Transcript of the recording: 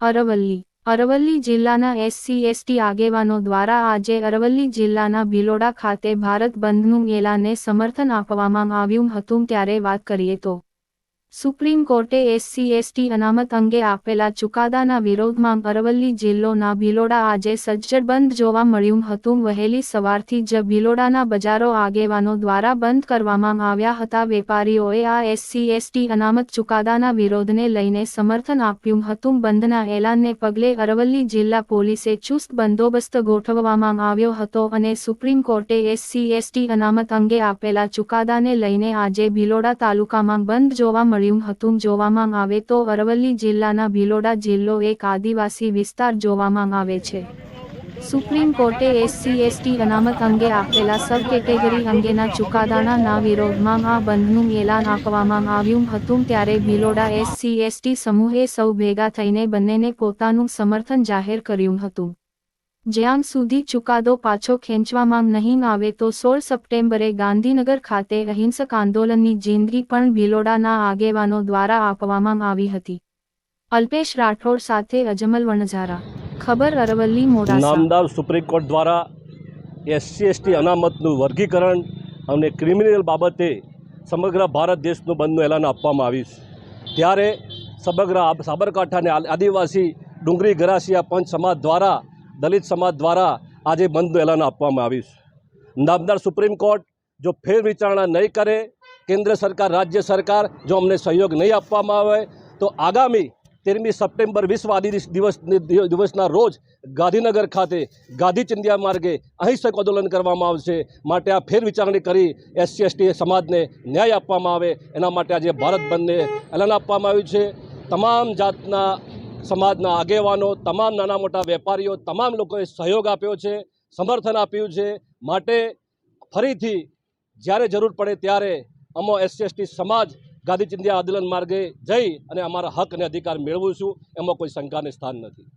અરવલ્લી. અરવલ્લી જિલ્લાના SC, ST આગેવાનો દ્વારા આજે અરવલ્લી જિલ્લાના ભિલોડા ખાતે ભારત બંધનું એલાને સમર્થન આપવામાં આવ્યું હતું ત્યારે વાત કરીએ તો સુપ્રીમ કોર્ટે એસસી, એસટી અનામત અંગે આપેલા ચુકાદાના વિરોધમાં અરવલ્લી જિલ્લોના ભિલોડા આજે સજ્જડ બંધ જોવા મળ્યું હતું. વહેલી સવારથી જ ભિલોડાના બજારો આગેવાનો દ્વારા બંધ કરવામાં આવ્યા હતા. વેપારીઓએ આ એસસી, એસટી અનામત ચુકાદાના વિરોધને લઈને સમર્થન આપ્યું હતું. બંધના એલાનને પગલે અરવલ્લી જિલ્લા પોલીસે ચુસ્ત બંદોબસ્ત ગોઠવવામાં આવ્યો હતો અને સુપ્રીમ કોર્ટે એસસી, એસટી અનામત અંગે આપેલા ચુકાદાને લઈને આજે ભિલોડા તાલુકામાં બંધ જોવા મળ્યું હતું જોવામાં આવે તો અરવલ્લી જિલ્લાના ભિલોડા જિલ્લો એક આદિવાસી વિસ્તાર જોવામાં આવે છે. સુપ્રીમ કોર્ટે એસસી, એસટી અનામત અંગે આપેલા સબ કેટેગરી અંગેના ચુકાદાના વિરોધમાં આ બંધનું એલાન આપવામાં આવ્યું હતું ત્યારે ભિલોડા એસસી, એસટી સમૂહે સૌ ભેગા થઈને બંનેને પોતાનું સમર્થન જાહેર કર્યું હતું. જ્યાં સુધી ચુકાદો પાછો ખેંચવામાં નહીં આવે તો સોળ સપ્ટેમ્બરે ગાંધીનગર ખાતે અહિંસક આંદોલનની જિંદગી પણ ભિલોડાના આગેવાનો દ્વારા આપવામાં આવી હતી. અલ્પેશ રાઠોડ સાથે અજમલ વણઝારા. ખબર અરવલ્લી મોડાસા. નામદાર સુપ્રીમ કોર્ટ દ્વારા એસસી, એસટી અનામતનું વર્ગીકરણ અને ક્રિમિનલ બાબતે સમગ્ર ભારત દેશનું બંધનું એલાન આપવામાં આવ્યું છે. ત્યારે સમગ્ર સાબરકાંઠા અને આદિવાસી ડુંગરી ગરાસિયા પંચ સમાજ દ્વારા દલિત સમાજ દ્વારા આજે બંધનું એલાન આપવામાં આવ્યું છે. નામદાર સુપ્રીમ કોર્ટ જો ફેર વિચારણા નહીં કરે, કેન્દ્ર સરકાર, રાજ્ય સરકાર જો અમને સહયોગ નહીં આપવામાં આવે, તો આગામી તેરમી સપ્ટેમ્બર વિશ્વ આદિ દિવસ દિવસના રોજ ગાંધીનગર ખાતે ગાંધી ચિંધ્યા માર્ગે અહિંસક આંદોલન કરવામાં આવશે. માટે આ ફેર વિચારણી કરી એસસી, એસટી સમાજને ન્યાય આપવામાં આવે. એના માટે આજે ભારત બંધને એલાન આપવામાં આવ્યું છે. તમામ જાતના સમાજના આગેવાનો, તમામ નાના મોટા વેપારીઓ, તમામ લોકોએ સહયોગ આપ્યો છે, સમર્થન આપ્યું છે. માટે ફરીથી જ્યારે જરૂર પડે ત્યારે અમો એસસી સમાજ, ગાંધી ચિંધ્યા આંદોલન માર્ગે જઈ અને અમારા હક અને અધિકાર મેળવું છું. એમાં કોઈ શંકાને સ્થાન નથી.